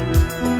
嗯。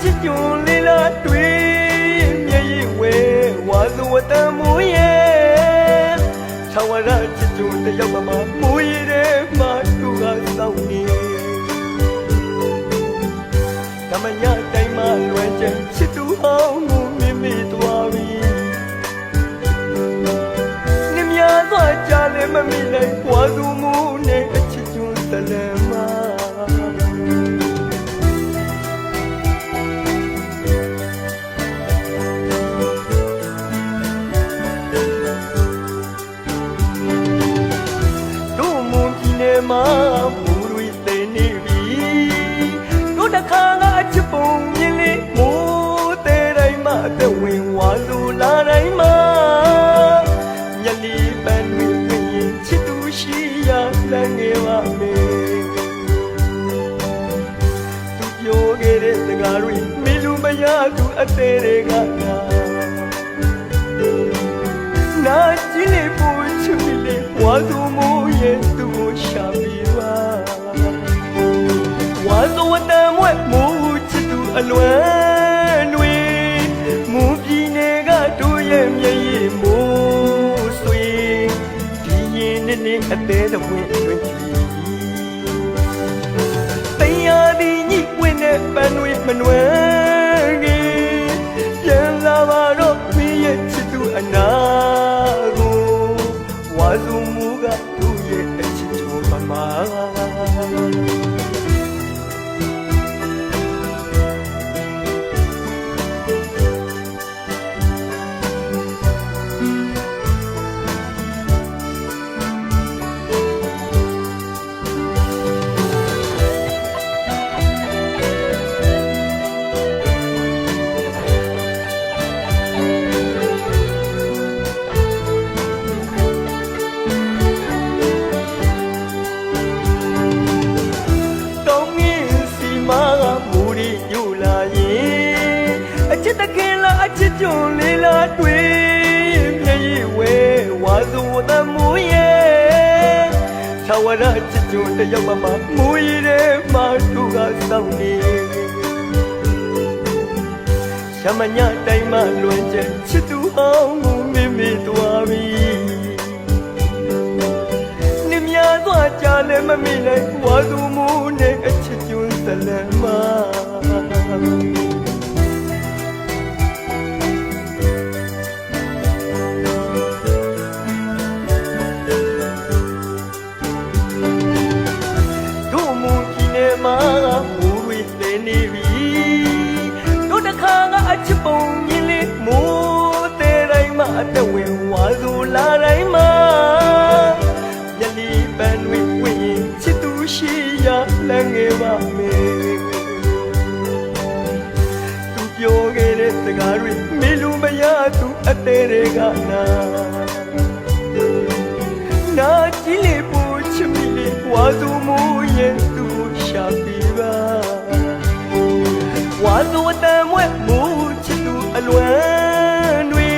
ခင်လားအချစ်ကျွန်းလေးလားတွေ့မျက်ရည်ဝဲဝါသူဝတ္တမူရဲ့ချောင်းဝရချစ်ကျွန်းတယောက်မှမူရတဲ့မှာသူကစောင့်နေဓမ္မညတိုင်းမှာလွယ်ချက်ချစ်သူဟောင်းမှုမိမိသွားပြီနှမြာသွားကြလည်းမမိလိုက်ဘွာသူမူနဲ့ မှာမူရီသိနေပြီတို့တခါကအချစ်ပုံမြင်လေးမိုးတဲ့တိုင်းမှာအသက်ဝင်ဝါလူလာတိုင်းမှာညလီပန်းတွေဝင်ရင်ချစ်သူရှိရလမ်းငယ်ပါမယ်သူပြောခဲ့တဲ့စကားတွေမင်းလူမရသူအသေးတွေကနာနာကြည့်လေပို့ချူလေဝါသူမိုး ရဲ့သူကိုရှာပြီးပါဝါသူဝတ္တမွဲ့မိုးချစ်သူအလွမ်းတွေမူပြည်နယ်ကတို့ရဲ့မျက်ရည်မိုးဆွေဒီရင်နဲ့နဲ့အသေးတော်ဝင်တွင်ချီတရားသည်ညှိဝင်တဲ့ပန်းတွေမနွယ် မူကတို့ရဲ့အချစ်ချိုးပမာ ခင်လားအချစ်ကျွန်းလေးလားတွေ့မျက်ရည်ဝဲဝါစုဝတမူရဲ့ချဝရချစ်ကျွန်းတယောက်မှမမူရတဲ့မာသူကစောင့်နေရှမညတိုင်းမှလွန်ချက်ချစ်သူဟောင်းမှုမိမိသွားပြီနှမြာသွားကြလည်းမမိလိုက်ဝါသူမူနဲ့အချစ်ကျွန်းစလမ်းမ နေပြီတို့တခါကအချစ်ပုံမြင်လေးမိုးတဲ့တိုင်းမှာအတဝင်ဝါသူလာတိုင်းမှာယလီပန်ဝိဝိချစ်သူရှိရလမ်းငယ်ပါမယ်သူပြောခဲ့တဲ့စကားတွေမေလူမရသူအသေးတွေကနာနာကြည့်လေပို့ချမီလေဝါသူမူရဲ့သူရှာပြီးပါ ဝါသူတမ်းမွဲ့မူချစ်သူအလွမ်းတွေ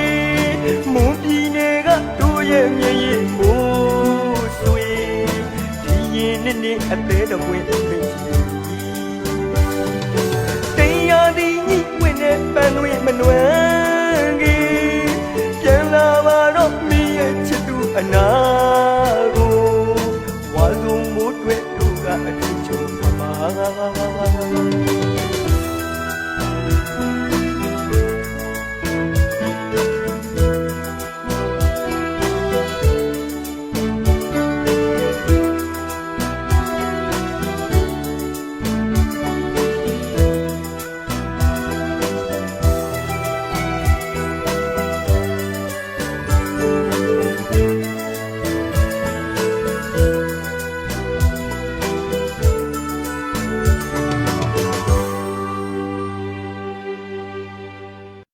မွန်ပြည်နယ်ကတို့ရဲ့မျက်ရည်မိုးဆွေဒီရင်နဲ့နဲ့အသေးတော်ဝင်